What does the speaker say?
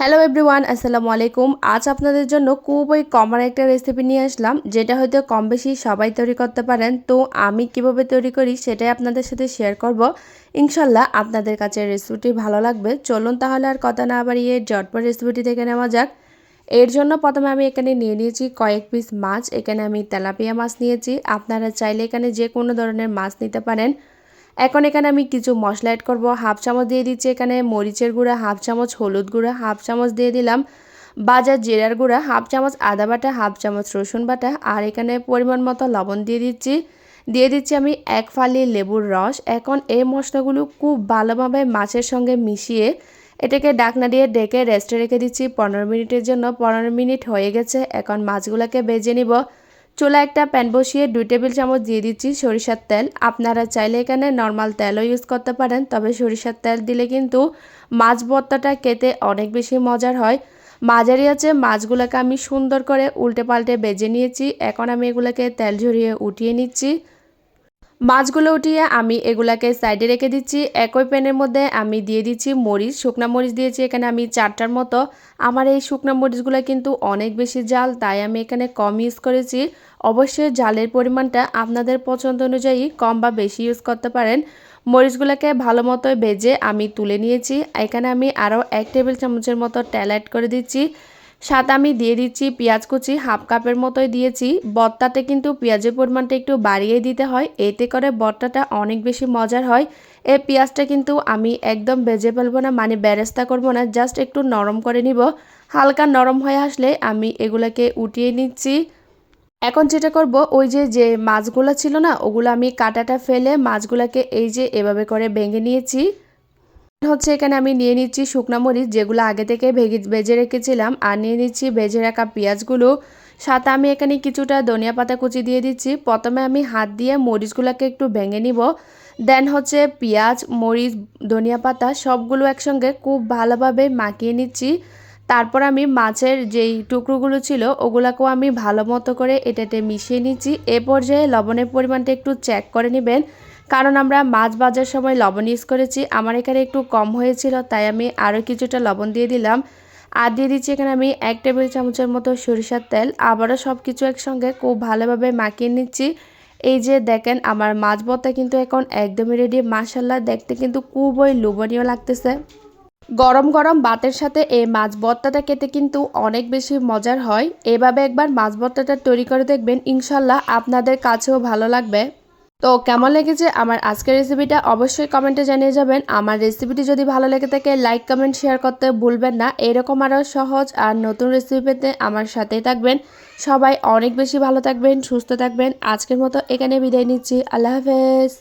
Hello everyone আসসালামু আলাইকুম। আজ আপনাদের জন্য খুবই কমন একটা রেসিপি নিয়ে আসলাম, যেটা হয়তো কম বেশি সবাই তৈরি করতে পারেন। তো আমি কীভাবে তৈরি করি সেটাই আপনাদের সাথে শেয়ার করব। ইনশাল্লাহ আপনাদের কাছে রেসিপিটি ভালো লাগবে। চলুন তাহলে আর কথা না বাড়িয়ে জটপট রেসিপিটি থেকে নেওয়া যাক। এর জন্য প্রথমে আমি এখানে নিয়ে নিয়েছি কয়েক পিস মাছ। এখানে আমি তেলাপিয়া মাছ নিয়েছি। আপনারা চাইলে এখানে যে কোনো ধরনের মাছ নিতে পারেন। এখন এখানে আমি কিছু মশলা অ্যাড করব। হাফ চামচ দিয়ে দিচ্ছি এখানে মরিচের গুঁড়া, হাফ চামচ হলুদ গুঁড়া, হাফ চামচ দিয়ে দিলাম বাজার জিরার গুঁড়া, হাফ চামচ আদা বাটা, হাফ চামচ রসুন বাটা আর এখানে পরিমাণ মতো লবণ দিয়ে দিচ্ছি। দিয়ে দিচ্ছি আমি এক ফালি লেবুর রস। এখন এই মশলাগুলো খুব ভালোভাবে মাছের সঙ্গে মিশিয়ে এটাকে ডাকনা দিয়ে ডেকে রেস্টে রেখে দিচ্ছি। পনেরো মিনিটের জন্য, পনেরো মিনিট হয়ে গেছে। এখন মাছগুলোকে বেজে নিব। চুলা একটা প্যান বসিয়ে দুই টেবিল চামচ দিয়ে দিচ্ছি সরিষার তেল। আপনারা চাইলে এখানে নর্মাল তেলও ইউজ করতে পারেন, তবে সরিষার তেল দিলে কিন্তু মাছ ভর্তাটা খেতে অনেক বেশি মজার হয়। মাঝারি আছে, মাছগুলোকে আমি সুন্দর করে উল্টে পাল্টে বেজে নিয়েছি। এখন আমি এগুলোকে তেল ঝরিয়ে উঠিয়ে নিচ্ছি। মাছগুলো উঠিয়ে আমি এগুলাকে সাইডে রেখে দিচ্ছি। একই প্যানের মধ্যে আমি দিয়ে দিচ্ছি মরিচ, শুকনো মরিচ দিয়েছি এখানে আমি চারটার মতো। আমার এই শুকনো মরিচগুলো কিন্তু অনেক বেশি জাল, তাই আমি এখানে কম ইউজ করেছি। অবশ্যই জালের পরিমাণটা আপনাদের পছন্দ অনুযায়ী কম বা বেশি ইউজ করতে পারেন। মরিচগুলোকে ভালো মতো ভেজে আমি তুলে নিয়েছি। এখানে আমি আরও এক টেবিল চামচের মতো অ্যাড করে দিচ্ছি। সাথে আমি দিয়ে দিচ্ছি পেঁয়াজ কুচি হাফ কাপের মতোই দিয়েছি। বত্তাতে কিন্তু পেঁয়াজের পরিমাণটা একটু বাড়িয়ে দিতে হয়। এতে করে বট্টাটা অনেক বেশি মজার হয়। এই পেঁয়াজটা কিন্তু আমি একদম ভেজে ফেলব না মানে ব্যারেস্তা করব না, জাস্ট একটু নরম করে নিব। হালকা নরম হয়ে আসলে আমি এগুলোকে উঠিয়ে নিচ্ছি। এখন যেটা করব, ওই যে যে মাছগুলো ছিল না, ওগুলো আমি কাটাটা ফেলে মাছগুলোকে এই যে এভাবে করে ভেঙে নিয়েছি। হচ্ছে এখানে আমি নিয়ে নিচ্ছি শুকনো মরিচ, যেগুলো আগে থেকে ভেগে, ভেজে রেখেছিলাম, আর নিয়ে নিচ্ছি ভেজে রাখা পেঁয়াজগুলো। সাথে আমি এখানে কিছুটা ধনিয়া পাতা কুচি দিয়ে দিচ্ছি। প্রথমে আমি হাত দিয়ে মরিচগুলোকে একটু ভেঙে নিব। দেন হচ্ছে পেঁয়াজ, মরিচ, ধনিয়া পাতা সবগুলো একসঙ্গে খুব ভালোভাবে মাখিয়ে নিচ্ছি। তারপর আমি মাছের যেই টুকরোগুলো ছিল, ওগুলোকেও আমি ভালো মতো করে এটাতে মিশিয়ে নিচ্ছি। এ পর্যায়ে লবণের পরিমাণটা একটু চেক করে নেবেন। কারণ আমরা মাছ ভাজার সময় লবণ ইউজ করেছি। আমার এখানে একটু কম হয়েছিল, তাই আমি আরও কিছুটা লবণ দিয়ে দিলাম। আর দিয়ে দিচ্ছি এখানে আমি এক টেবিল চামচের মতো সরিষার তেল। আবারও সব কিছু একসঙ্গে খুব ভালোভাবে মাখিয়ে নিচ্ছি। এই যে দেখেন, আমার মাছ ভর্তা কিন্তু এখন একদমই রেডি মাসাল্লাহ দেখতে কিন্তু খুবই লোভনীয় লাগতেছে। গরম গরম ভাতের সাথে এই মাছ ভর্তাটা খেতে কিন্তু অনেক বেশি মজার হয়। এভাবে একবার মাছ ভর্তাটা তৈরি করে দেখবেন ইনশাল্লাহ আপনাদের কাছেও ভালো লাগবে। তো কেমন লেগেছে আমার আজকের রেসিপিটা অবশ্যই কমেন্টে জানিয়ে যাবেন। আমার রেসিপিটি যদি ভালো লেগে থাকে লাইক কমেন্ট শেয়ার করতে ভুলবেন না। এরকম আরও সহজ আর নতুন রেসিপি পেতে আমার সাথেই থাকবেন। সবাই অনেক বেশি ভালো থাকবেন, সুস্থ থাকবেন। আজকের মতো এখানে বিদায় নিচ্ছি। আল্লাহ হাফেজ।